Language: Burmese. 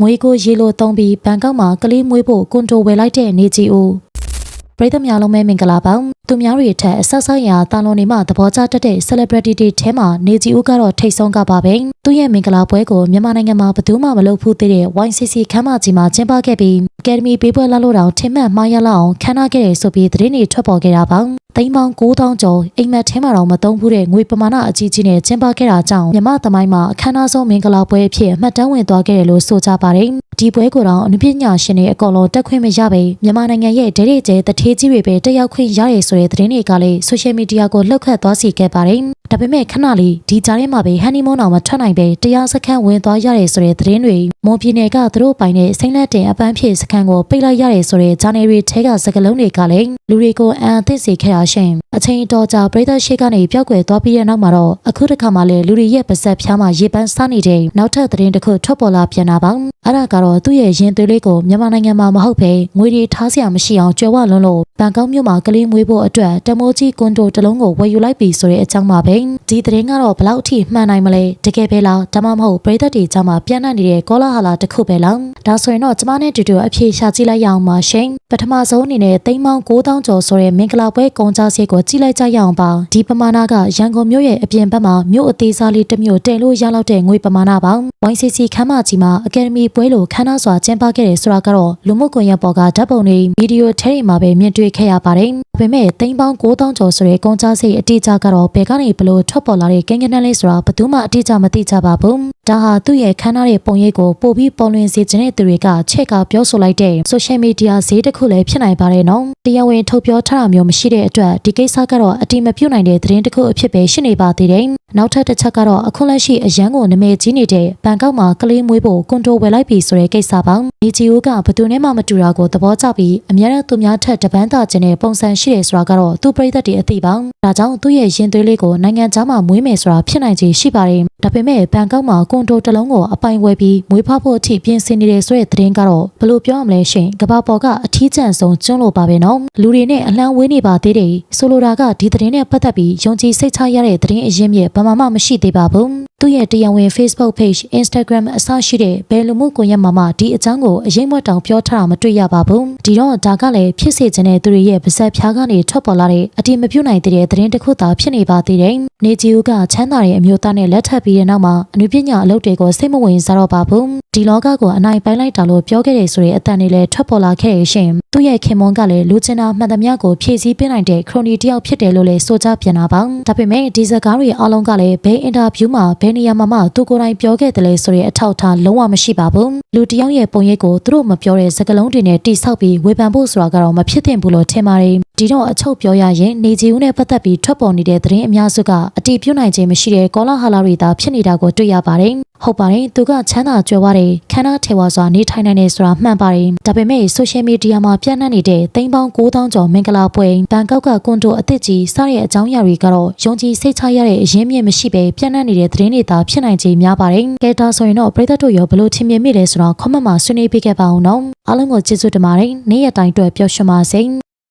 ငွေကိုရေလိုသုံးပြီးဘန်ကောက်မှာကလေးမွေးဖို့ကွန်တိုဝယ်လိုက်တဲ့နေကြီးဦးပရိသတ်များလုံးပဲမင်္ဂလာပါ သူများတွေအထက်အဆက်ဆက်ရာတာလွန်နေမှသဘောကျတတ်တဲ့ celebrity တွေထဲမှာနေကြီးဦးကတော့ထိတ်ဆုံးကပါပဲသူရဲ့မင်္ဂလာပွဲကိုမြန်မာနိုင်ငံမှာဘယ်သူမှမလုပ်ဘူးသေးတဲ့ YCC ခမ်းမကြီးမှာကျင်းပခဲ့ပြီး Academy ပေးပွဲလာလို့တောင်ထင်မှတ်မှားရလောက်အောင်ခမ်းနားခဲ့တယ်ဆိုပြီးသတင်းတွေထွက်ပေါ်ခဲ့တာပါသိန်းပေါင်း9000ကျော်အိမ်မက်ထဲမှာတော့မသုံးဘူးတဲ့ငွေပမာဏအကြီးကြီးနဲ့ကျင်းပခဲ့တာကြောင့်မြမသမိုင်းမှာအခမ်းအနားဆုံးမင်္ဂလာပွဲအဖြစ်အမှတ်တမ်းဝင်သွားခဲ့တယ်လို့ဆိုကြပါတယ်ဒီပွဲကိုတော့အနုပညာရှင်တွေအကုန်လုံးတက်ခွင့်မရပဲမြန်မာနိုင်ငံရဲ့ဒဲရဲကျဲတထေးကြီးတွေပဲတက်ရောက်ခွင့်ရရဆိုတဲ့သတင်းတွေကလည်းဆိုရှယ်မီဒီယာကိုလှုပ်ခတ်သွားစေခဲ့ပါတယ်ဒါပေမဲ့ခဏလေးဒီကြားထဲမှာပဲဟန်နီမွန်းအောင်မထွက်နိုင်ပဲတရားစခန်းဝင်သွားရတယ်ဆိုတဲ့သတင်းတွေမွန်ပြည်နယ်ကသူတို့ပိုင်တဲ့စိမ့်လက်တင်အပန်းဖြေစခန်းကိုပိတ်လိုက်ရတယ်ဆိုတဲ့ဂျာနယ်ရီထဲကစကလုံးတွေကလည်းလူတွေကိုအံအသင့်စေခဲ့တာရှင်အချိန်အတော်ကြာပြည်သက်ရှိကနေပျောက်ကွယ်သွားပြီးတဲ့နောက်မှာတော့အခုတစ်ခါမှလည်းလူတွေရဲ့ပါဇက်ဖျားမှာရေပန်းစားနေတဲ့နောက်ထပ်သတင်းတစ်ခုထွက်ပေါ်လာပြန်တာပါအဲ့ဒါကတော့သူ့ရဲ့ရင်သွေးလေးကိုမြန်မာနိုင်ငံမှာမဟုတ်ပဲငွေတွေထားစရာမရှိအောင်ကြွယ်ဝလွန်းလို့ဘန်ကောက်မြို့မှာကလေးမွေးဖို့အတွက်တမိုးကြီးကွန်ဒိုတစ်လုံးကိုဝယ်ယူလိုက်ပြီဆိုတဲ့အကြောင်းပါပဲဒီသတင်းကတော့ဘလောက်အထိမှန်နိုင်မလဲတကယ်ပဲလားဒါမှမဟုတ်ပြည်သက်တွေကြားမှာပြန့်နှံ့နေတဲ့ကောလာဟလာတစ်ခုပဲလားဒါဆိုရင်တော့ကျမနဲ့တူတူအဖြေရှာကြည့်လိုက်ရအောင်ပါရှင်ပထမဆုံးအနေနဲ့သိန်းပေါင်း9000ကျော်ဆိုတဲ့မင်္ဂလာပွဲကုန်ကြစရိတ်ကိုကြည့်လိုက်ကြရအောင်ပါဒီပမာဏကရန်ကုန်မြို့ရဲ့အပြင်ဘက်မှာမြို့အသေးစားလေးတစ်မြို့တင်လို့ရလောက်တဲ့ငွေပမာဏပါ YCC ခမ်းမကြီးမှာအကယ်ဒမီပွဲလိုခမ်းနားစွာကျင်းပခဲ့တယ်ဆိုတာကတော့လူမှုကွန်ရက်ပေါ်ကဓာတ်ပုံတွေဗီဒီယိုထဲတွေမှာပဲမြင်တွေ့ခဲ့ရပါတယ် ဒါပေမဲ့သိန်းပေါင်း9000ကျော်ဆိုတဲ့ကုန်ကြစရိတ်အတိအကျကတော့ဘယ်ကနေဘလို့ထွက်ပေါ်လာတဲ့ကိန်းဂဏန်းလေးဆိုတာဘယ်သူမှအတိအကျမသိကြပါဘူးဒါဟာသူ့ရဲ့ခမ်းနားတဲ့ပုံရိပ်ကိုပို့ပြီးပေါ်လွင်စေခြင်းတဲ့သူတွေကချက်ကပြောဆိုလိုက်တဲ့ social media ဈေးတစ်ခုလည်းဖြစ်နိုင်ပါတယ်နော်တရားဝင်ထုတ်ပြောထားတာမျိုးမရှိတဲ့အတွက်ဒီကိစ္စကတော့အတိမပြုတ်နိုင်တဲ့သတင်းတစ်ခုအဖြစ်ပဲရှိနေပါသေးတယ် နောက်ထပ်တစ်ချက်ကတော့အခုလက်ရှိအရန်ကိုနမဲကြီးနေတဲ့ဘန်ကောက်မှာကလေးမွေးဖို့ကွန်တိုဝယ်လိုက်ပြီဆိုတဲ့ကိစ္စပါဒီဂျီယိုကဘသူနဲ့မှမတူတာကိုသဘောကျပြီးအများနဲ့သူများထက်တပန်းသာခြင်းတဲ့ပုံစံရှိတယ်ဆိုတာကတော့သူ့ပြိသက်တွေအသိပါဒါကြောင့်သူ့ရဲ့ရင်သွေးလေးကိုနိုင်ငံခြားမှာမွေးမယ်ဆိုတာဖြစ်နိုင်ခြေရှိပါတယ်ဒါပေမဲ့ဘန်ကောက်မှာကွန်တိုတစ်လုံးကိုအပိုင်ဝယ်ပြီးမွေးဖွားဖို့အထိပြင်ဆင်နေတဲ့ဆိုတဲ့သတင်းကတော့ဘယ်လိုပြောရမလဲရှင်ကဘာပေါ်ကအထီးကျန်ဆုံးကျွန်းလို့ပါပဲနော်လူတွေနဲ့အလံဝေးနေပါသေးတယ်ဆိုလိုတာကဒီသတင်းနဲ့ပတ်သက်ပြီးယုံကြည်စိတ်ချရတဲ့သတင်းအရင်းမြစ်ဘာမှမရှိသေးပါဘူး သူ့ရဲ့တရားဝင် Facebook page Instagram အစရှိတဲ့ဘယ်လူမှုကွန်ရက်မှာမှဒီအကြောင်းကိုအရင်မတောင်ပြောထားတာမတွေ့ရပါဘူးဒီတော့ဒါကလည်းဖြစ်စေချင်တဲ့သူတွေရဲ့ပါဇက်ဖျားကနေထွက်ပေါ်လာတဲ့အတိမပြုတ်နိုင်သေးတဲ့သတင်းတစ်ခုသာဖြစ်နေပါသေးတယ်နေဂျီဦးကချမ်းသာတဲ့အမျိုးသားနဲ့လက်ထပ်ပြီးတဲ့နောက်မှာအနုပညာအလုပ်တွေကိုစိတ်မဝင်စားတော့ပါဘူးဒီလောကကိုအနိုင်ပိုင်းလိုက်တာလို့ပြောခဲ့တယ်ဆိုတဲ့အတန်တွေလည်းထွက်ပေါ်လာခဲ့ရရှင်သူ့ရဲ့ခင်မွန်းကလည်းလူချင်တာမှန်သမျှကိုဖြည့်ဆည်းပေးနိုင်တဲ့ခရိုနီတစ်ယောက်ဖြစ်တယ်လို့လည်းဆိုကြပြန်တာပါဒါပေမဲ့ဒီစကားတွေအားလုံးကလည်းဘယ်အင်တာဗျူးမှာဘယ်နေရာမှာမှသူကိုယ်တိုင်ပြောခဲ့တယ်လဲဆိုတဲ့အထောက်အထားလုံးဝမရှိပါဘူးလူတစ်ယောက်ရဲ့ပုံရိပ်ကိုသူတို့မပြောတဲ့စကားလုံးတွေနဲ့တိဆောက်ပြီးဝေဖန်ဖို့ဆိုတာကတော့မဖြစ်သင့်ဘူးလို့ထင်ပါတယ်ဒီတော့အချုပ်ပြောရရင်နေကြီးဦးနဲ့ပတ်သက်ပြီးထွက်ပေါ်နေတဲ့သတင်းအများစုကအတိပြုတ်နိုင်ခြင်းမရှိတဲ့ကောလာဟာလာတွေသာဖြစ်နေတာကိုတွေ့ရပါတယ်ဟုတ်ပါတယ်သူကချမ်းသာကြွယ်ဝတဲ့ခန္ဓာထေဝါစွာနေထိုင်နိုင်နေဆိုတာမှန်ပါတယ်ဒါပေမဲ့ဆိုရှယ်မီဒီယာမှာပြန့်နှံ့နေတဲ့သိန်းပေါင်း9000ကျော်မင်္ဂလာပွဲဘန်ကောက်ကကွန်တိုအသစ်ကြီးစတဲ့အကြောင်းအရာတွေကတော့ယုံကြည်စိတ်ချရတဲ့အရင်းမြစ်မရှိပဲပြန့်နှံ့နေတဲ့သတင်းတွေသာဖြစ်နိုင်ခြေများပါတယ်ကဲဒါဆိုရင်တော့ပရိသတ်တို့ရောဘလို့ထင်မြင်မိလဲဆိုတော့ comment မှာဆွေးနွေးပေးခဲ့ပါအောင်နော်အားလုံးကိုကျေးဇူးတင်ပါတယ်နေ့ရက်တိုင်းအတွက်ပျော်ရွှင်ပါစေ